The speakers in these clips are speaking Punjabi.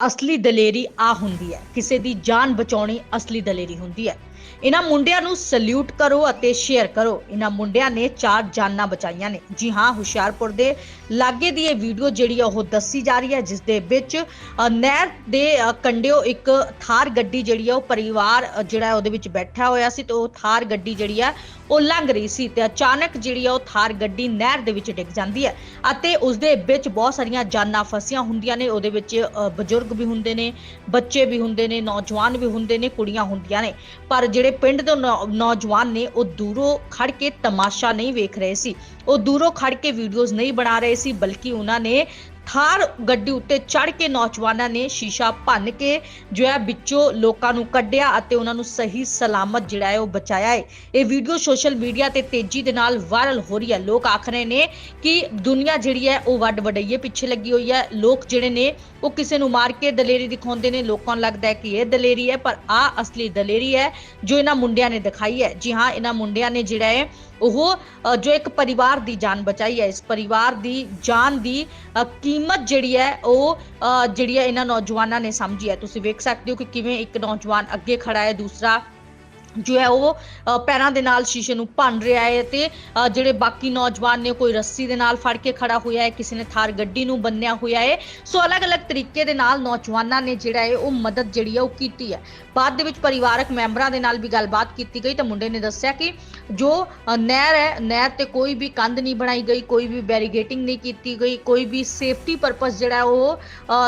ਅਸਲੀ ਦਲੇਰੀ ਆ ਹੁੰਦੀ ਹੈ। ਕਿਸੇ ਦੀ ਜਾਨ ਬਚਾਉਣੀ ਅਸਲੀ ਦਲੇਰੀ ਹੁੰਦੀ ਹੈ। ਇਹਨਾਂ ਮੁੰਡਿਆਂ ਨੂੰ ਸਲੂਟ ਕਰੋ ਅਤੇ ਸ਼ੇਅਰ ਕਰੋ। ਇਹਨਾਂ ਮੁੰਡਿਆਂ ਨੇ ਚਾਰ ਜਾਨਾਂ ਬਚਾਈਆਂ ਨੇ। ਜੀ ਹਾਂ ਹੁਸ਼ਿਆਰਪੁਰ ਦੇ ਲਾਗੇ ਦੀ ਇਹ ਵੀਡੀਓ ਜਿਹੜੀ ਆ ਉਹ ਦੱਸੀ ਜਾ ਰਹੀ ਹੈ ਜਿਸ ਦੇ ਵਿੱਚ ਨਹਿਰ ਦੇ ਅ, ਇੱਕ ਥਾਰ ਗੱਡੀ ਜਿਹੜੀ ਆ ਉਹ ਪਰਿਵਾਰ ਜਿਹੜਾ ਉਹਦੇ ਵਿੱਚ ਬੈਠਾ ਹੋਇਆ ਸੀ ਤੇ ਉਹ ਥਾਰ ਗੱਡੀ ਜਿਹੜੀ ਆ ਉਹ ਲੰਘ ਰਹੀ ਸੀ ਤੇ ਅਚਾਨਕ ਜਿਹੜੀ ਆ ਉਹ ਥਾਰ ਗੱਡੀ ਨਹਿਰ ਦੇ ਵਿੱਚ ਡਿੱਗ ਜਾਂਦੀ ਹੈ ਅਤੇ ਉਸ ਦੇ ਵਿੱਚ ਬਹੁਤ ਸਾਰੀਆਂ ਜਾਨਾਂ ਫਸੀਆਂ ਹੁੰਦੀਆਂ ਨੇ। ਉਹਦੇ ਵਿੱਚ ਬਜ਼ੁਰਗ ਵੀ ਹੁੰਦੇ ਨੇ ਬੱਚੇ ਵੀ ਹੁੰਦੇ ਨੇ ਨੌਜਵਾਨ ਵੀ ਹੁੰਦੇ ਨੇ ਕੁੜੀਆਂ ਹੁੰਦੀਆਂ ਨੇ। ਪਰ ਜਿਹੜੇ ਪਿੰਡ ਦੇ ਨੌ- ਨੌਜਵਾਨ ਨੇ, ਉਹ ਦੂਰੋਂ ਖੜ ਕੇ ਤਮਾਸ਼ਾ ਨਹੀਂ ਵੇਖ ਰਹੇ ਸੀ। ਉਹ ਦੂਰੋਂ ਖੜ ਕੇ ਵੀਡੀਓਜ਼ ਨਹੀਂ ਬਣਾ ਰਹੇ ਸੀ, ਬਲਕਿ ਉਹਨਾਂ ਨੇ ਥਾਰ ਗੱਡੀ ਉੱਤੇ ਚੜ ਕੇ ਨੌਜਵਾਨਾਂ ਨੇ ਸ਼ੀਸ਼ਾ ਭੰਨ ਕੇ ਜੋ ਹੈ ਵਿੱਚੋਂ ਲੋਕਾਂ ਨੂੰ ਕੱਢਿਆ ਅਤੇ ਉਹਨਾਂ ਨੂੰ ਸਹੀ ਸਲਾਮਤ ਜਿਹੜਾ ਹੈ ਉਹ ਬਚਾਇਆ ਹੈ। ਇਹ ਵੀਡੀਓ ਸੋਸ਼ਲ ਮੀਡੀਆ ਤੇ ਤੇਜ਼ੀ ਦੇ ਨਾਲ ਵਾਇਰਲ ਹੋ ਰਹੀ ਹੈ। ਲੋਕ ਆਖ ਰਹੇ ਨੇ ਕਿ ਦੁਨੀਆ ਜਿਹੜੀ ਹੈ ਉਹ ਵੱਡ ਵਡਈਏ ਪਿੱਛੇ ਲੱਗੀ ਹੋਈ ਹੈ। ਲੋਕ ਜਿਹੜੇ ਨੇ ਉਹ ਕਿਸੇ ਨੂੰ ਮਾਰ ਕੇ ਦਲੇਰੀ ਦਿਖਾਉਂਦੇ ਨੇ। ਲੋਕਾਂ ਨੂੰ ਲੱਗਦਾ ਹੈ ਕਿ ਇਹ ਦਲੇਰੀ ਹੈ, ਪਰ ਆ ਅਸਲੀ ਦਲੇਰੀ ਹੈ ਜੋ ਇਹਨਾਂ ਮੁੰਡਿਆਂ ਨੇ ਦਿਖਾਈ ਹੈ। ਜੀ ਹਾਂ, ਇਹਨਾਂ ਮੁੰਡਿਆਂ ਨੇ ਜਿਹੜਾ ਹੈ ਉਹ ਜੋ ਇੱਕ ਪਰਿਵਾਰ ਦੀ ਜਾਨ ਬਚਾਈ ਹੈ। ਇਸ ਪਰਿਵਾਰ ਦੀ ਜਾਨ ਦੀ ਕੀ ਕੀਮਤ ਜਿਹੜੀ ਹੈ ਉਹ ਅ, ਜਿਹੜੀ ਹੈ ਇਹਨਾਂ ਨੌਜਵਾਨਾਂ ਨੇ ਸਮਝੀ ਹੈ। ਤੁਸੀਂ ਵੇਖ ਸਕਦੇ ਹੋ ਕਿ ਕਿਵੇਂ ਇੱਕ ਨੌਜਵਾਨ ਅੱਗੇ ਖੜਾ ਹੈ ਦੂਸਰਾ ਜੋ ਹੈ ਉਹ ਪੈਰਾਂ ਦੇ ਨਾਲ ਸ਼ੀਸ਼ੇ ਨੂੰ ਭੰਨ ਰਿਹਾ ਹੈ ਤੇ ਜਿਹੜੇ ਬਾਕੀ ਨੌਜਵਾਨ ਨੇ ਕੋਈ ਰੱਸੀ ਦੇ ਨਾਲ ਫੜ ਕੇ ਖੜਾ ਹੋਇਆ ਹੈ, ਕਿਸੇ ਨੇ ਥਾਰ ਗੱਡੀ ਨੂੰ ਬੰਨਿਆ ਹੋਇਆ ਹੈ। ਸੋ ਅਲੱਗ-ਅਲੱਗ ਤਰੀਕੇ ਦੇ ਨਾਲ ਨੌਜਵਾਨਾਂ ਨੇ ਜਿਹੜਾ ਹੈ ਉਹ ਮਦਦ ਜਿਹੜੀ ਹੈ ਉਹ ਕੀਤੀ ਹੈ। ਬਾਅਦ ਦੇ ਵਿੱਚ ਪਰਿਵਾਰਕ ਮੈਂਬਰਾਂ ਦੇ ਨਾਲ ਵੀ ਗੱਲਬਾਤ ਕੀਤੀ ਗਈ ਤਾਂ ਮੁੰਡੇ ਨੇ ਦੱਸਿਆ ਕਿ ਜੋ ਨਹਿਰ ਹੈ, ਨਹਿਰ ਤੇ ਕੋਈ ਵੀ ਕੰਧ ਨਹੀਂ ਬਣਾਈ ਗਈ, ਕੋਈ ਵੀ ਬੈਰੀਗੇਟਿੰਗ ਨਹੀਂ ਕੀਤੀ ਗਈ, ਕੋਈ ਵੀ ਸੇਫਟੀ ਪਰਪਸ ਜਿਹੜਾ ਉਹ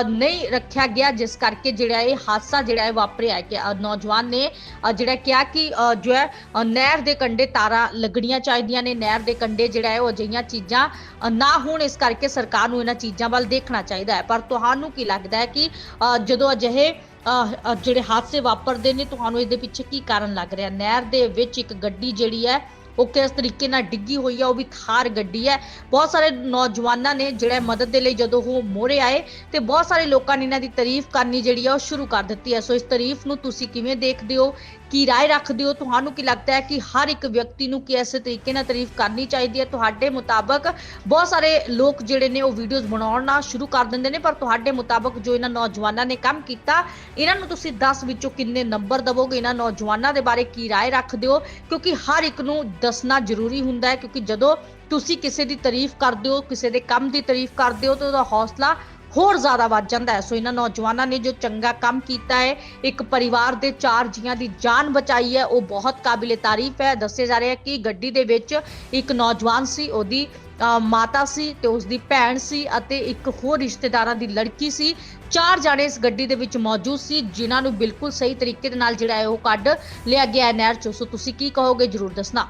ਨਹੀਂ ਰੱਖਿਆ ਗਿਆ, ਜਿਸ ਕਰਕੇ ਜਿਹੜਾ ਇਹ ਹਾਦਸਾ ਜਿਹੜਾ ਹੈ ਵਾਪਰਿਆ ਹੈ। ਕਿ ਨੌਜਵਾਨ ਨੇ ਜਿਹੜਾ ਕਿਹਾ ਕਿ ਅ, ਜੋ ਹੈ ਨਹਿਰ ਦੇ ਕੰਢੇ ਤਾਰਾਂ ਲੱਗਣੀਆਂ ਚਾਹੀਦੀਆਂ ਨੇ। ਨਹਿਰ ਦੇ ਕੰਢੇ ਜਿਹੜਾ ਹੈ ਉਹ ਅਜਿਹੀਆਂ ਚੀਜ਼ਾਂ ਨਾ ਹੋਣ ਇਸ ਕਰਕੇ ਸਰਕਾਰ ਨੂੰ ਇਹਨਾਂ ਚੀਜ਼ਾਂ ਵੱਲ ਦੇਖਣਾ ਚਾਹੀਦਾ ਹੈ। ਪਰ ਤੁਹਾਨੂੰ ਕੀ ਲੱਗਦਾ ਹੈ ਕਿ ਅ, ਜਦੋਂ ਅਜਿਹੇ ਅ, ਜਿਹੜੇ ਹਾਦਸੇ ਵਾਪਰਦੇ ਨੇ ਤੁਹਾਨੂੰ ਇਹਦੇ ਪਿੱਛੇ ਕੀ ਕਾਰਨ ਲੱਗ ਰਿਹਾ? ਨਹਿਰ ਦੇ ਵਿੱਚ ਇੱਕ ਗੱਡੀ ਜਿਹੜੀ ਹੈ ਉਹ ਕਿਸ ਤਰੀਕੇ ਨਾਲ ਡਿੱਗੀ ਹੋਈ ਹੈ ਉਹ ਵੀ ਥਾਰ ਗੱਡੀ ਹੈ। ਬਹੁਤ ਸਾਰੇ ਨੌਜਵਾਨਾਂ ਨੇ ਜਿਹੜਾ ਮਦਦ ਦੇ ਲਈ ਜਦੋਂ ਉਹ ਮੋਰੇ ਆਏ ਤੇ ਬਹੁਤ ਸਾਰੇ ਲੋਕਾਂ ਨੇ ਇਹਨਾਂ ਦੀ ਤਾਰੀਫ ਕਰਨੀ ਜਿਹੜੀ ਆ, ਉਹ ਸ਼ੁਰੂ ਕਰ ਦਿੱਤੀ ਹੈ। ਸੋ ਇਸ ਤਾਰੀਫ ਨੂੰ ਤੁਸੀਂ ਕਿਵੇਂ ਦੇਖਦੇ ਹੋ? ਕੀ ਰਾਏ ਰੱਖਦੇ ਹੋ? ਤੁਹਾਨੂੰ ਕੀ ਲੱਗਦਾ ਹੈ ਕਿ ਹਰ ਇੱਕ ਵਿਅਕਤੀ ਨੂੰ ਕਿ ਇਸੇ ਤਰੀਕੇ ਨਾਲ ਤਾਰੀਫ ਕਰਨੀ ਚਾਹੀਦੀ ਹੈ? ਤੁਹਾਡੇ ਮੁਤਾਬਕ ਬਹੁਤ ਸਾਰੇ ਲੋਕ ਜਿਹੜੇ ਨੇ ਉਹ ਵੀਡੀਓਜ਼ ਬਣਾਉਣਾ ਸ਼ੁਰੂ ਕਰ ਦਿੰਦੇ ਨੇ, ਪਰ ਤੁਹਾਡੇ ਮੁਤਾਬਕ ਜੋ ਇਹਨਾਂ ਨੌਜਵਾਨਾਂ ਨੇ ਕੰਮ ਕੀਤਾ, ਇਹਨਾਂ ਨੂੰ ਤੁਸੀਂ 10 ਵਿੱਚੋਂ ਕਿੰਨੇ ਨੰਬਰ ਦਵੋਗੇ? ਇਹਨਾਂ ਨੌਜਵਾਨਾਂ ਦੇ ਬਾਰੇ ਕੀ ਰਾਏ ਰੱਖਦੇ ਹੋ? ਕਿਉਂਕਿ ਹਰ ਇੱਕ ਨੂੰ ਦੱਸਣਾ ਜ਼ਰੂਰੀ ਹੁੰਦਾ ਹੈ, ਕਿਉਂਕਿ ਜਦੋਂ ਤੁਸੀਂ ਕਿਸੇ ਦੀ ਤਾਰੀਫ ਕਰਦੇ ਹੋ, ਕਿਸੇ ਦੇ ਕੰਮ ਦੀ ਤਾਰੀਫ ਕਰਦੇ ਹੋ, ਤਾਂ ਉਹਦਾ ਹੌਸਲਾ ਹੋਰ ਜ਼ਿਆਦਾ ਵੱਧ ਜਾਂਦਾ ਹੈ। ਸੋ ਇਹਨਾਂ ਨੌਜਵਾਨਾਂ ਨੇ ਜੋ ਚੰਗਾ ਕੰਮ ਕੀਤਾ ਹੈ, ਇੱਕ ਪਰਿਵਾਰ ਦੇ ਚਾਰ ਜੀਆਂ ਦੀ ਜਾਨ ਬਚਾਈ ਹੈ, ਉਹ ਬਹੁਤ ਕਾਬਿਲੇ ਤਾਰੀਫ ਹੈ। ਦੱਸਿਆ ਜਾ ਰਿਹਾ ਹੈ ਕਿ ਗੱਡੀ ਦੇ ਵਿੱਚ ਇੱਕ ਨੌਜਵਾਨ ਸੀ, ਉਹਦੀ ਮਾਤਾ ਸੀ ਤੇ ਉਸ ਦੀ ਭੈਣ ਸੀ ਅਤੇ ਇੱਕ ਹੋਰ ਰਿਸ਼ਤੇਦਾਰਾਂ ਦੀ ਲੜਕੀ ਸੀ। ਚਾਰ ਜਾਣੇ ਇਸ ਗੱਡੀ ਦੇ ਵਿੱਚ ਮੌਜੂਦ ਸੀ, ਜਿਨ੍ਹਾਂ ਨੂੰ ਬਿਲਕੁਲ ਸਹੀ ਤਰੀਕੇ ਦੇ ਨਾਲ ਜਿਹੜਾ ਹੈ ਉਹ ਕੱਢ ਲਿਆ ਗਿਆ ਹੈ ਨਹਿਰ ਚੋਂ। ਸੋ ਤੁਸੀਂ ਕੀ ਕਹੋਗੇ, ਜਰੂਰ ਦੱਸਣਾ।